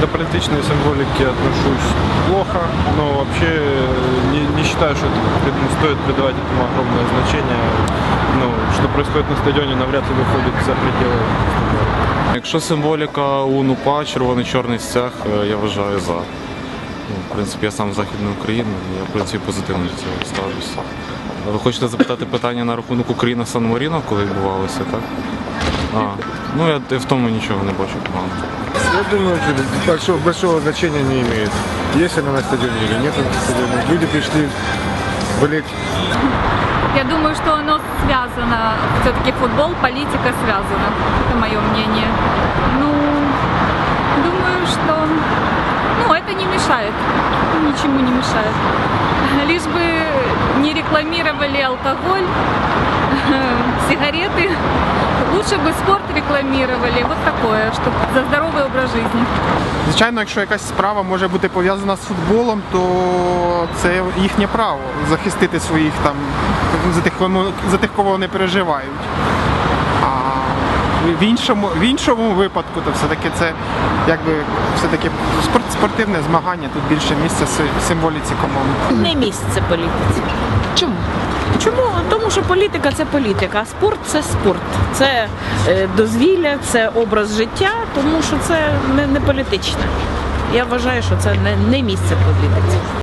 до политичной символики отношусь плохо, но вообще э, не, не считаю, что это пред- ну, стоит придавать этому огромное значение. Ну, что происходит на стадионе, навряд ли выходит за пределы футбола. Якщо символіка УНУПА, червоний-чорний стяг, е, я вважаю за. Ну, в принципі, я сам з Західної України, я в принципі позитивно до цього ставлюся. Ви хочете запитати питання на рахунок Україна Сан Маріно, коли відбувалося, так? А, ну я в тому нічого не бачу поганого. Я думаю, что большого, большого значения не имеет. Есть она на стадионе или нет на стадионе. Люди пришли болеть Я думаю, что оно связано, все-таки футбол, политика связана. Это мое мнение. Ну, думаю, что ну, это не мешает. Ничему не мешает. Лишь бы не рекламировали алкоголь, сигареты. Лучше бы спорт рекламировали. Вот такое, что за здоровый образ жизни. Звичайно, якщо якась справа може бути пов'язана з футболом, то це їхнє право захистити своїх там за тих, за тих, кого вони переживають. А в іншому, в іншому випадку, то все-таки це якби все-таки спорт, спортивне змагання, тут більше місця символіці команди. не місце політиці. Чому? Чому? Тому що політика це політика, а спорт це спорт. Це е, дозвілля, це образ життя, тому що це не, не політичне. Я вважаю, що це не, не місце політиці.